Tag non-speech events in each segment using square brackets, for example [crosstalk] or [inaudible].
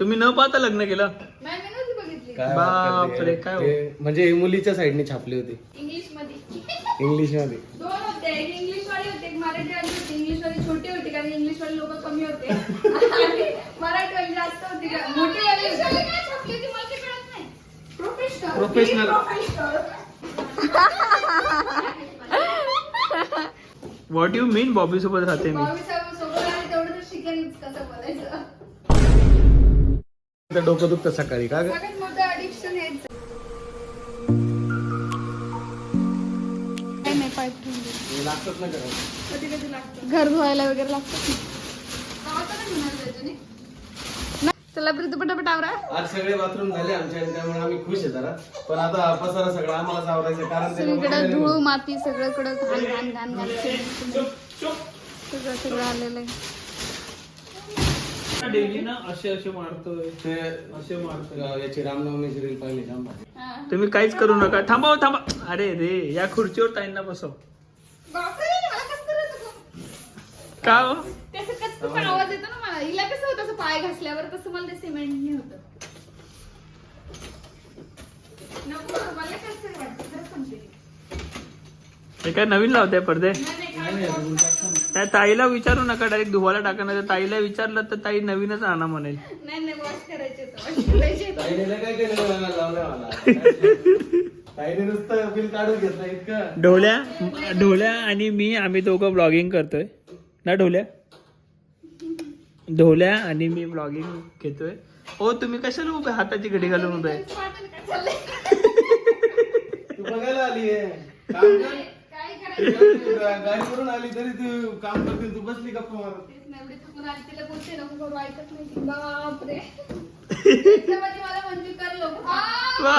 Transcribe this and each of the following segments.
तुम्ही न पाहता लग्न केलं? नाही मी नव्हती बघितली. काय बात बापरे? काय हो? ते- म्हणजे ही मुलीच्या साईडने छापली होती. इंग्लिशमध्ये इंग्लिशमध्ये दोन होते एक इंग्लिश वाली होते एक मराठी वाली होती. इंग्लिश वाली छोटी होती कारण इंग्लिश वाले लोक कमी होते. आणि मराठी वाली जास्त होती का मोठी वाली होती काय छापली होती मला ते कळत नाही. Professional Professional. What you mean Bobby सोबत राहते मी? डोकं दुखतं सकाळी का ग? सगळ्यात मोठं अडिक्शन हेच काय नाही पाईप ठेवून दे. हे लागतात ना घरात. कधी कधी लागतं घर धुवायला वगैरे लागतं गावात नाही धुणार त्याच्याने नाही. चला प्रीती पटापट आवरा आज सगळे बाथरूम झाले आमच्या आणि त्यामुळे आम्ही खुश आहे जरा पण आता पसारा सगळा आम्हालाच आवरायचं कारण सगळीकडे धूळ. माती सगळीकडे घाण घाण घाण घाण सगळं सगळं आलेलं आहे डेली ना असे असे मारतोय ते असे मारतोय. अं, याची रामनवमीची रील पाहिली जाम भारी. हा. तुम्ही काहीच करू नका. थांबा हो, थांबा अरे रे या खुर्चीवर ताईंना बसव. बापरे, मला कसं तरी होतं. का हो? त्याचं कचकच आवाज येतो ना मला? हिला कसं होतं असं पाय घासल्यावर? तसं मला ते सिमेंटने होतं. नको मला कसं वाटतं? खरं सांगते हे काय नवीन लावताय पडदे. त्या ताईला विचारू नका डायरेक्ट धुवायला टाका नाही तर ताईला विचारलं तर ताई नवीनच आणा म्हणेल. नाही नाही वॉश करायचे वॉश करायचे ताईने लय काय केलं मला लावलंय मला. ताईने नुसतं बिल काढून घेतलं इतकं. ढोल्या ढोल्या आणि मी आम्ही दोघं ब्लॉगिंग करतोय. ना ढोल्या? ढोल्या आणि मी ब्लॉगिंग घेतोय. हो तुम्ही कशाला उभे हाताची घडी घालून उभे? बघायला आली गाडीवरून आली तरी तू काम करते तू बसली गप्पा मारत तेच ना, एवढी थकून आली तिला बोलते नको करू ऐकत नाही. ती. बापरे. त्याच्यामध्ये मला मंजूर कर लोक वा.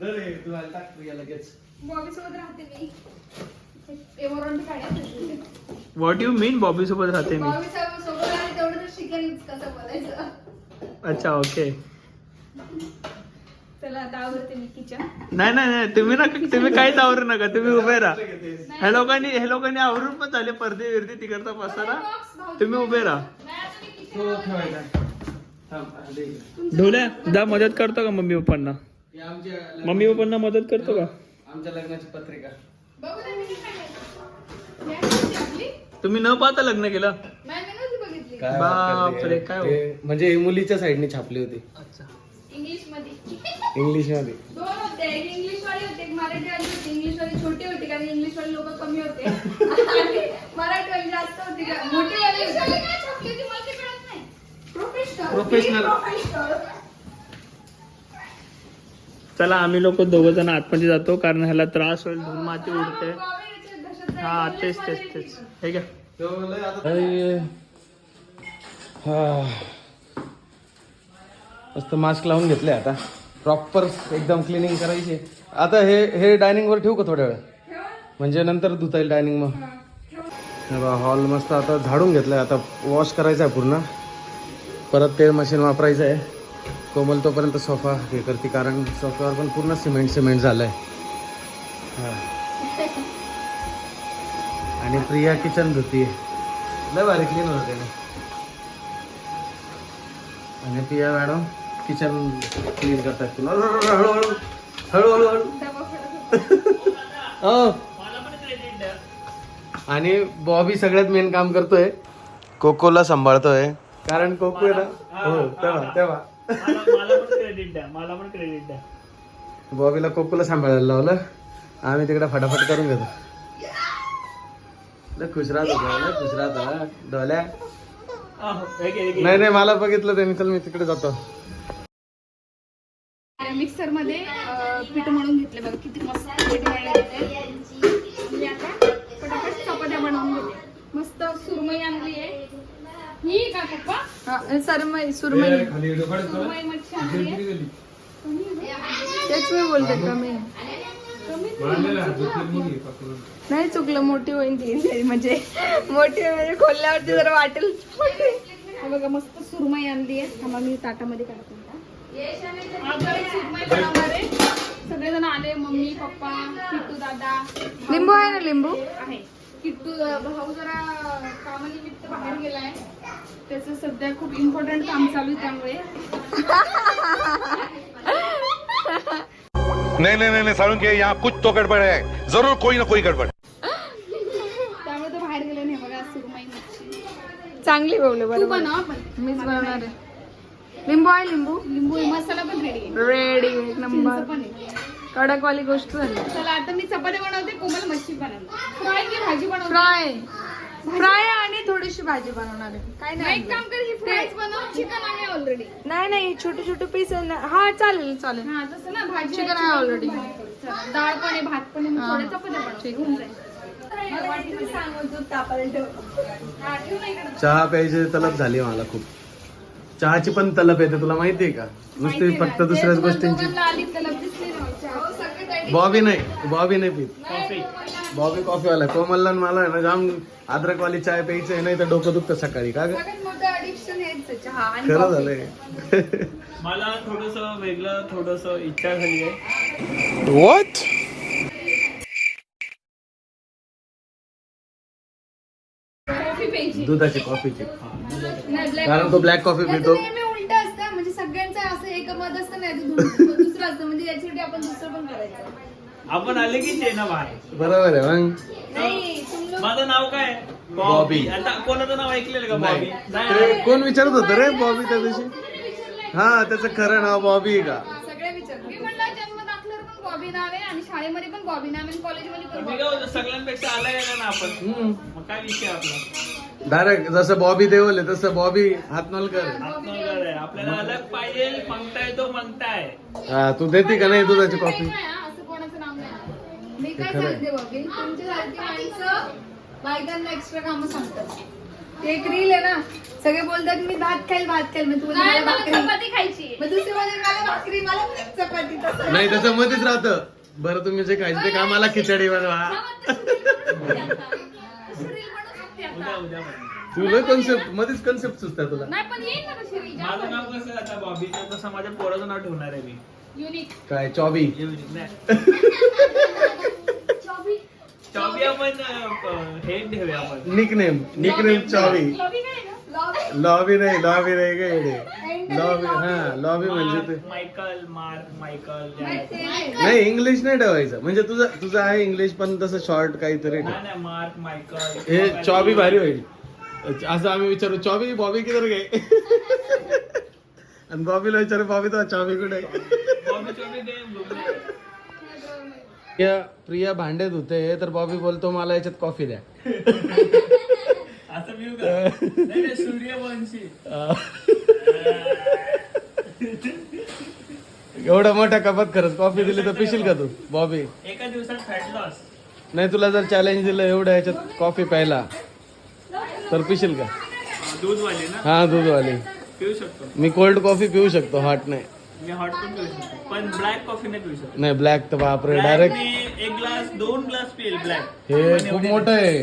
दरे तू आली टाक प्रिया लगेच बॉबी सोबत राहते मी. व्हॉट यू मीन बॉबी सोबत राहते मी? बॉबी सोबत तेवढं तर शिकेन कसं बोलायचं. अच्छा ओके चला आता आवडते मी किचन. नाही नाही नाही तुम्ही नका तुम्ही काहीच आवरू नका तुम्ही उभे राहा. ह्या लोकांनी हे लोकांनी आवरून पण झाले पडदे विरदे तिकडचा पसारा. तुम्ही उभे राहा. इकडे. ढोल्या जा मदत करतो का मम्मी पप्पांना? ही मम्मी पप्पांना मदत करतो का? आमच्या लग्नाची पत्रिका. बघू ना मी काय नाही आपली? तुम्ही न पाहता लग्न केलं? बापरे? काय हो? म्हणजे ही मुलीच्या साईडने छापली होती. अच्छा. इंग्लिशमध्ये दोन होते. एक इंग्लिश वाली होती एक मराठी वाली होती. इंग्लिश वाली छोटी होती कारण इंग्लिश वाले लोक कमी होते. आणि मराठी वाली जास्त होती. का मोठी वाली होती. काय छापली होती मला ते कळत नाही. Professional Professional. प्रोफेशनल चला आम्ही लोक दोघ जण आतमध्ये जातो कारण ह्याला त्रास होईल धूळ माती उडते. हा तेच तेच तेच. हे घ्या. तो लय आता- हा. मस्त मास्क लावून घेतले आता. प्रॉपर एकदम क्लिनिंग करायची. आता हे हे डायनिंग वर ठेवू का थोड्या वेळ? म्हणजे नंतर धुता येईल डायनिंग मग हॉल मस्त आता झाडून घेतलाय. आता वॉश करायचा आहे पूर्ण. परत ते मशीन वापरायचं आहे कोमल तोपर्यंत सोफा हे करते कारण सोफ्यावर पण पूर्ण सिमेंट सिमेंट झालंय. हां. आणि प्रिया किचन धुती लय भारी क्लीन होते आणि प्रिया मॅडम किचन क्लीन करतात तुला हळूहळू हळूहळू हळू हो. आणि बॉबी सगळ्यात मेन काम करतोय. कोकोला सांभाळतोय. कारण कोको आहे ना? हो तेव्हा तेव्हा. मला पण क्रेडिट द्या मला पण क्रेडिट द्या बॉबीला कोकोला सांभाळायला लावलं. आम्ही तिकडे फटाफट करून घेतो. खुश राहत होता खुश राहत होता डोल्या नाही नाही मला बघितलं त्यांनी चल मी तिकडे जातो. मिक्सरमध्ये अं, पीठ मळून घेतले बघा किती मस्त पीठ मळले होते मी आता पटापट चपात्या बनवून घेते. मस्त सुरमई आणली आहे. ही का पप्पा? सरमई सुरमई. सुरमई मच्छी आणली आहे. तेच मी बोलते कमी नाही चुकलं. मोठी होईल ती. म्हणजे मोठी म्हणजे खोलल्यावरती जरा वाटेल. बघा मस्त सुरमई आणली आहे. थांबा मी ताटामध्ये काढते. आहे सगळेजण आले मम्मी पप्पा किट्टू दादा. लिंबू आहे ना लिंबू? आहे. किट्टू भाऊ जरा कामानिमित्त बाहेर गेलाय. त्याचं सध्या खूप इम्पॉर्टंट काम चालू आहे त्यामुळे. नहीं नहीं नहीं नहीं सारुण के यहाँ कुछ तो गड़बड़ है जरूर कोई ना कोई गड़बड़. त्यामुळे तो बाहेर गेले नाही बघा सुरमई मच्छी. चांगली बोलले बरोबर. मीच बनवणार आहे. लिंबू आहे लिंबू? लिंबू मसाला पण रेडी आहे. रेडी एक नंबर. कडकवाली गोष्ट झाली. चला आता मी चपाती बनवते कोमल मच्छी बनवते. फ्राय की भाजी बनवते? फ्राय. फ्राय आणि थोडीशी भाजी बनवणार आहे. काय नाही, एक काम कर ही फ्रायच बनव चिकन आहे ऑलरेडी नाही नाही छोटे छोटे पीस हा चालेल चालेल. हा तसं ना भाजी Chicken आहे. चला, डाळ पण आहे भात पण आहे. थोड्या चपात्या बनवते होऊन जाईल. हा. चहा प्यायची तलब झाली मला खूप. चहाची पण तलब येते तुला माहितीये का? नुसती फक्त दुसऱ्याच गोष्टींची चहा. बॉबी नाही बॉबी नाही पीत. Bobby coffee. वाला कोमलला आणि मला आहे ना जाम अद्रक वाली चाय प्यायची आहे नाही तर डोकं दुखतं सकाळी का खरं. झालंय. मला थोडस वेगळं थोडस इच्छा झाली आहे. प्यायची. दुधाची कॉफीची. नाही, black कारण तो ब्लॅक कॉफी त्याचं पितो. नेहमी उलट असतं. म्हणजे सगळ्यांचं असं एक मत असतं नाही तर दु- दुसरं असतं. म्हणजे याच्यासाठी आपण दुसरं पण करायचं. आपण आले की ते ना बाहेर. बरोबर आहे मग? नाही तुम लोग माझं नाव काय? बॉबी. आता कोणाचं नाव ऐकलेलं का बॉबी? नाही ते कोण विचारत होतं रे बॉबी त्या दिवशी? हा त्याचं खरं नाव बॉबी आहे का? सगळे विचार मी म्हणलं जन्म दाखल्यावर पण बॉबी नाव आहे आणि शाळेमध्ये पण बॉबी नाव आहे कॉलेजमध्ये पण मी बॉबी काय बोलतो, सगळ्यांपेक्षा आला ना आपण? हम्म. मग काय विषय आपला? डायरेक्ट जसं बॉबी देवल आहे तसं बॉबी हातनलकर. आत्मविश्वास आहे. आपल्याला अलग पाहिजे मागताय तो हा देते का नाही दुधाची कॉफी नाही, हा, असं कोणाचं नाव नाही. मी काय. सांगते बॉबी तुमच्यासारखी माणसं बायकांना एक्स्ट्रा कामं सांगतात. ते एक रील आहे ना सगळे बोलतात मी भात खाईल भात खाईल. मग तू बोलते, मला भाकरी. चपाती खायची मग दुसरी म्हणजे मला भाकरी मला चपाती. तसं. नाही त्याचं मध्येच राहतं. बरं तुम्ही जे खायचं ते कामाला खिचडी बनवा. [laughs] उद्या उद्या म्हणा. तुला कॉन्सेप्ट मध्येच कॉन्सेप्ट सुचतात तुला. नाही पण येईल ना तशी रील माझं नाव कसं आहे आता बॉबी? तर तसं माझ्या पोराचं नाव ठेवणार आहे मी. युनिक. काय चॉबी? नाही. [laughs] चॉबी. आपण अं, हे ठेवूया आपण. Nick name nick name Chobby. Lobby आहे ना लॉबी. नाही लॉबी नाही काय येडे लॉबी हा लॉबी म्हणजे ते मायकल मार्क मायकल नाही, इंग्लिश नाही ठेवायचं. म्हणजे तुझं तुझं आहे इंग्लिश पण तसं शॉर्ट काहीतरी ठेव. नाही नाही मार्क मायकल हे चॉबी भारी होईल. असं आम्ही विचारू चॉबी बॉबी किधर गे आणि बॉबीला विचारू बॉबी तर चॉबी कुठे आहे? बॉबी चॉबी दे बॉबी. प्रिया प्रिया भांडे धुते तर बॉबी बोलतो मला याच्यात कॉफी द्या. [laughs] असं मी सूर्यवंशी [laughs] एवढा मोठ्या कपात खरंच कॉफी दिली तर पिशील का तू? बॉबी एका दिवसात फॅट लॉस नाही तुला जर चॅलेंज दिलं एवढं याच्यात कॉफी प्यायला तर पिशील का? दूध वाले ना? हा दूधवाली. पिऊ शकतो. मी कोल्ड कॉफी पिऊ शकतो हॉट नाही. मी हॉट पण पिऊ शकतो. पण ब्लॅक कॉफी नाही पिऊ शकतो. नाही ब्लॅक तर बापरे Black डायरेक्ट एक ग्लास दोन ग्लास पिएल ब्लॅक हे खूप मोठं आहे.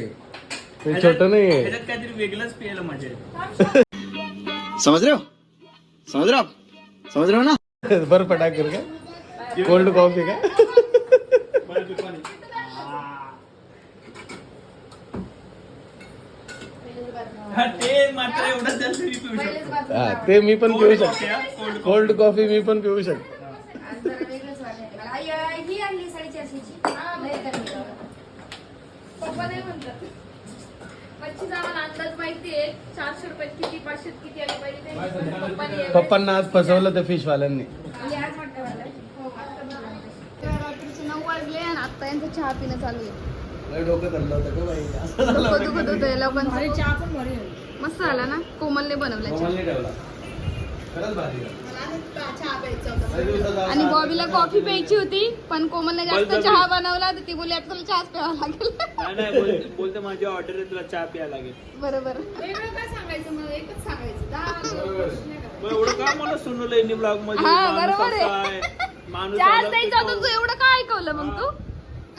ते छोटं नाही आहे त्याच्यात काहीतरी वेगळंच पियाला मजा येते. समझ रहे हो समझ रहे हो आप समझ रहे हो ना बर्फ टाकर का? कोल्ड कॉफी का? तू? हा, मी पिऊ शकतो. हा ते मी पण पिऊ शकतो. हा. कोल्ड कॉफी मी पण पिऊ शकतो. पप्पा नाही म्हणतात. अंदाज माहितीये चारशे रुपयात किती पाचशे किती आली पाहिजे पप्पाने आज फसवलं. हो. तेव्हा रात्रीचे नऊ वाजले आणि आता यांचं चहा पिणं चालू आहे. डोकं धरलं होतं का बाई. असं झालं दुखत दुखत होतं लोकांचं. चहा पण मस्त झाला ना? कोमलने बनवला चहा. कोमलने ठेवला. खरंच भारी आहे. चहा प्यायचा होता लय दिवसात आज आणि बॉबीला कॉफी प्यायची होती पण कोमलने जास्त. चहा बनवला तर ती बोलली आता तुला चहाच प्यावा लागेल. नाही नाही बोलते माझी ऑर्डर आहे तुला चहा प्यायला लागेल. बरोबर. काय एवढं का मला सुनवलं ब्लॉगमध्ये हा, माणूस एवढं काय ऐकवलं मग तू.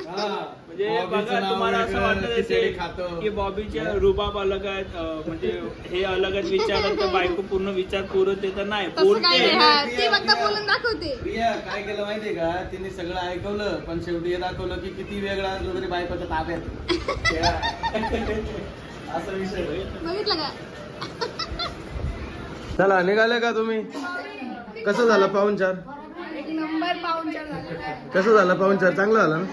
म्हणजे बघा तुम्हाला असं वाटत असेल खातो. की बॉबीच्या रुबाब अलग आहेत म्हणजे हे अलग आहेत विचारात तर बायको पूर्ण विचार पुरत ते तर नाही बोलते हा, ती फक्त बोलून दाखवते. प्रिया काय केलं माहितीये का? तिने सगळं ऐकवलं पण शेवटी हे दाखवलं की किती वेगळं असलं तरी बायकोच्या ताब्यात. [laughs] असं विषय होय. बघितलं का? चला निघाले का तुम्ही? कसं झालं पाहुणचार? कसं झालं पाहुणचार? चांगलं झालं ना?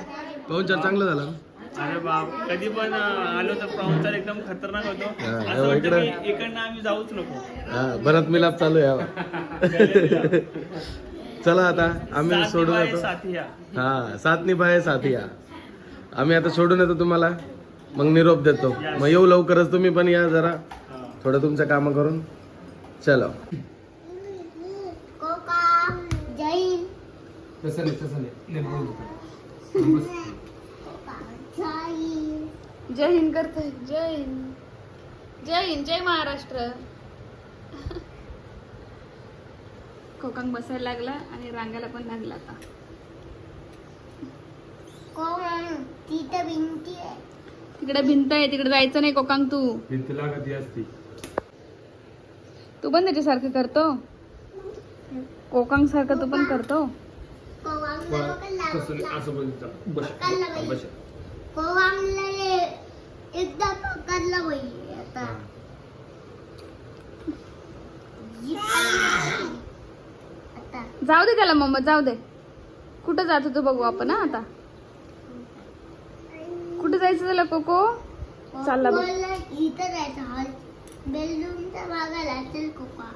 पाहुणचार चांगलं झालं ना? अरे बाप कधी पण अं, आलो तर पाहुणचार एकदम खतरनाक होतो. हा, असं हो, वाटतं इकडं. की इकडनं आम्ही जाऊच नको. हा भरत मिलाप चालू आहे. चला आता आम्ही साथ सोडून निभाए, येतो. साथी या. हा सात निभाये साथी या. आम्ही आता सोडून येतो तुम्हाला. मग निरोप देतो. मग येऊ लवकरच तुम्ही पण या जरा. थोडं तुमचं काम करून. चलो. तसं नाही तसं जय हिंद करतोय. जय हिंद. जय हिंद. जय महाराष्ट्र. कोकण बसायला लागला आणि रांगायला पण लागला आता. तिकडे भिंत आहे. तिकडे जायचं नाही कोकांग तू. तू पण त्याच्यासारखं करतो? कोकांग सारखं तू पण करतो? एकदा पकडला पाहिजे आता. आता. जाऊ दे त्याला मम्मा जाऊ दे. कुठं जात होतो बघू आपण हा आता. कुठे जायचं त्याला कोको? चालला इथं जायचं हॉल. बेलूनच्या भागाला असेल कोका.